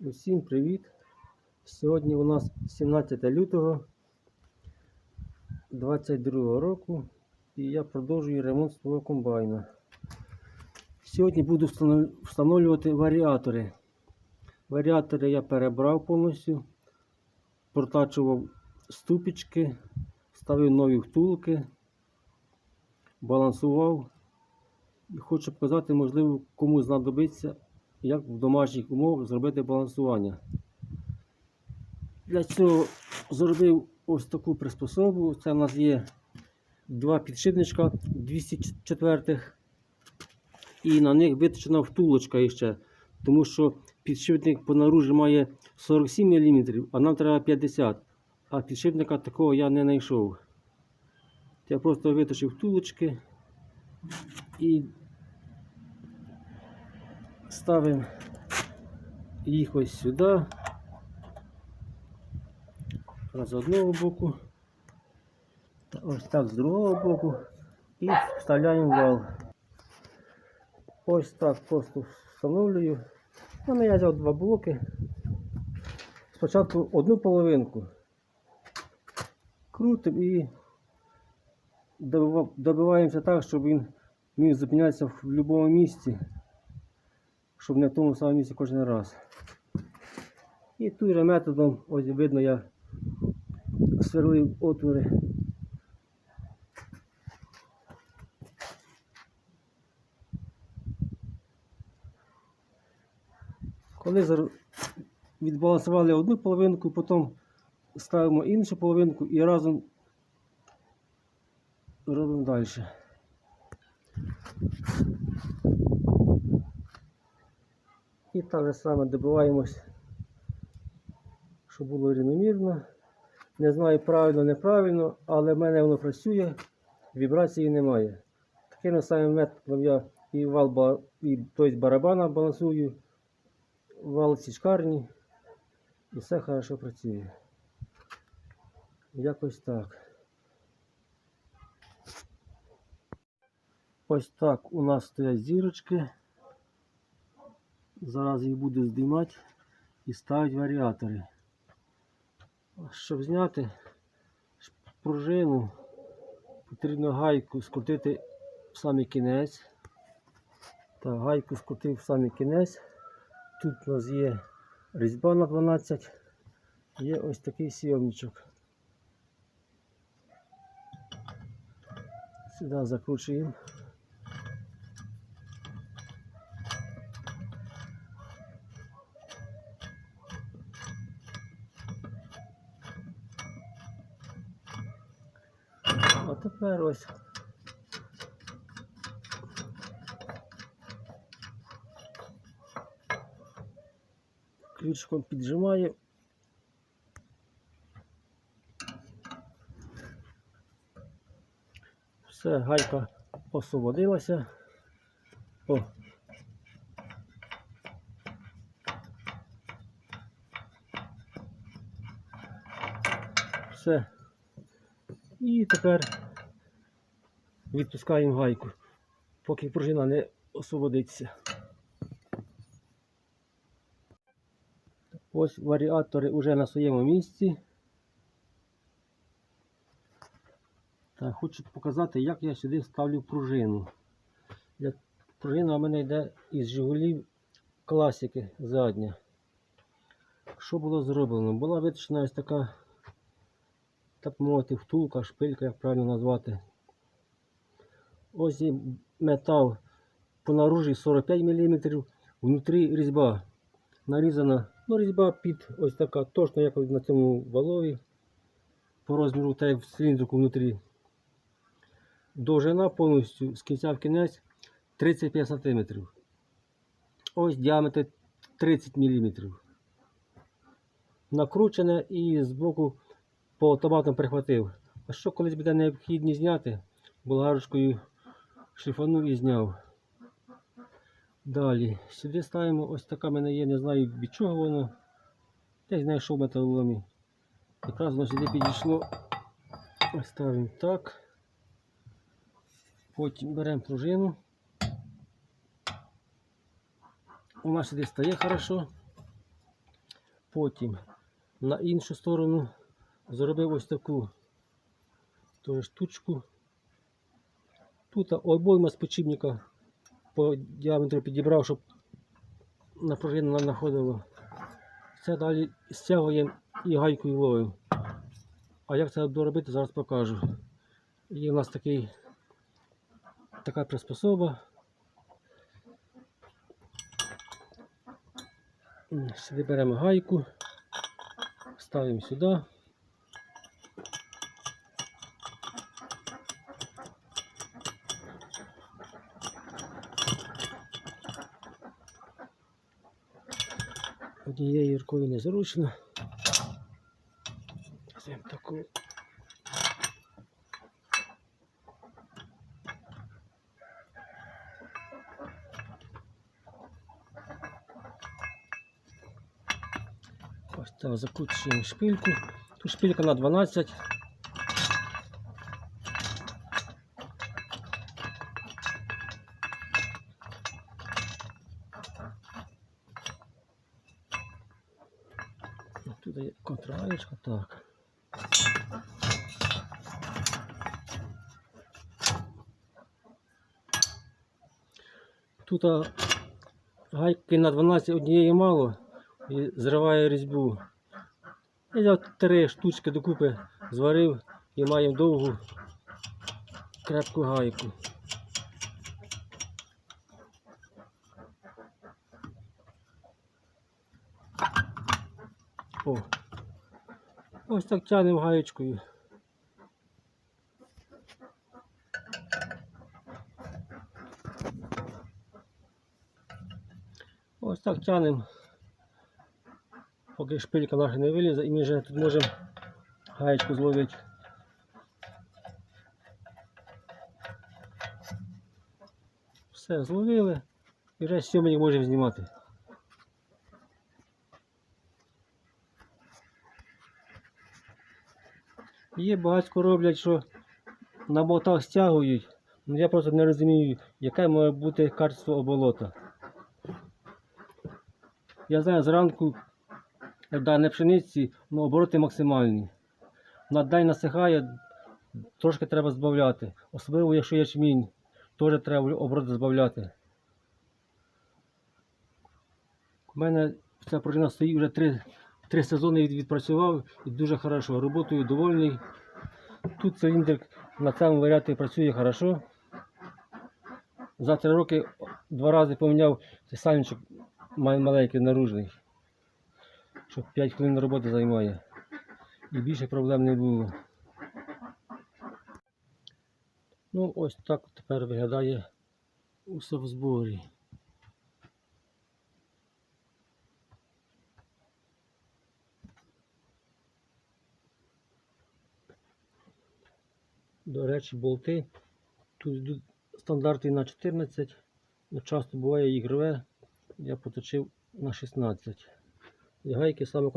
Усім привіт! Сьогодні у нас 17 лютого 22 року і я продовжую ремонт свого комбайна. Сьогодні буду встановлювати варіатори. Варіатори я перебрав повністю, протачував ступічки, ставив нові втулки, балансував. І хочу показати, можливо, кому знадобиться як в домашніх умовах зробити балансування. Для цього зробив ось таку приспособу. Це в нас є два підшипничка 204 і на них виточена втулочка іще. Тому що підшипник по наружі має 47 мм, а нам треба 50 А підшипника такого я не знайшов. Я просто виточив втулочки і ставимо їх ось сюди. З одного боку. Ось так з другого боку. І вставляємо вал. Ось так просто встановлюю. Ну, я взяв два блоки. Спочатку одну половинку. Крутимо і добиваємося так, щоб він міг зупинятися в будь-якому місці щоб не в тому самому місці кожен раз. І тут же методом, ось видно, я сверлив отвори. Коли відбалансували одну половинку, потім ставимо іншу половинку і разом робимо далі. І так же саме добиваємось, щоб було рівномірно. Не знаю правильно, неправильно, але в мене воно працює, вібрації немає. Таким самим методом я і вал і, тобто барабана балансую, вал січкарні, і все хорошо працює. Якось так. Ось так у нас стоять зірочки. Зараз їх буду здіймати і ставити варіатори. Щоб зняти пружину, потрібно гайку скрутити в самий кінець. Так, гайку скрутив в самий кінець. Тут у нас є різьба на 12, є ось такий сйомничок. Сюди закручуємо. А тепер ось. Ключиком піджимаю. Все, гайка освободилася. О. Все. І тепер відпускаємо гайку, поки пружина не освободиться. Ось варіатори вже на своєму місці. Так, хочу показати, як я сюди ставлю пружину. Для пружина у мене йде із Жигулів класики задня. Що було зроблено? Була виточена ось така так мовити, втулка, шпилька, як правильно назвати. Ось метал по наружі 45 мм, внутрі різьба нарізана. Ну, різьба під ось така, точно як на цьому валові. По розміру та як в циліндрику внутрі. Довжина повністю з кінця в кінець 35 см. Ось діаметр 30 мм. Накручене і з боку по автоматам прихватив. А що колись буде необхідно зняти, болгарочкою шліфанув і зняв. Далі, сюди ставимо ось така мене є, не знаю від чого воно. Десь знайшов металоломі. Якраз воно сюди підійшло. Ось ставимо так. Потім беремо пружину. Вона сюди стає хорошо. Потім на іншу сторону зробив ось таку тож штучку. Тут обойма з почіпника по діаметру підібрав, щоб напружину нам знаходило. Це далі стягуємо і гайкою ловимо. А як це доробити, зараз покажу. Є у нас такий, така приспособа. Сюди беремо гайку, ставимо сюди. Однією рукою незручно. Візьмемо таку. Ось так закручуємо шпильку. Тут шпилька на 12. Тут є контраєчка, так. Тут гайки на 12 однієї мало і зриває різьбу. Я три штучки докупи, зварив і маємо довгу крепку гайку. О. Ось так тянемо гаєчкою. Ось так тянемо. Поки шпилька наша не вилізе і ми вже тут можемо гаєчку зловити. Все, зловили і вже сьомий можемо знімати. Є багатько роблять, що на болтах стягують. Ну я просто не розумію, яке має бути качество оболота. Я знаю, зранку як дане пшениці ну, обороти максимальні. На день насихає, трошки треба збавляти. Особливо, якщо ячмінь, теж треба обороти збавляти. У мене ця пружина стоїть вже три, три сезони відпрацював і дуже хорошо. Роботою довольний. Тут циліндр на цьому варіанті працює хорошо. За три роки два рази поміняв цей маленький наружний. Що 5 хвилин роботи займає. І більше проблем не було. Ну, ось так тепер виглядає усе в зборі. До речі, болти. Тут йдуть стандарти на 14. але часто буває їх рве. Я поточив на 16. І гайки саме.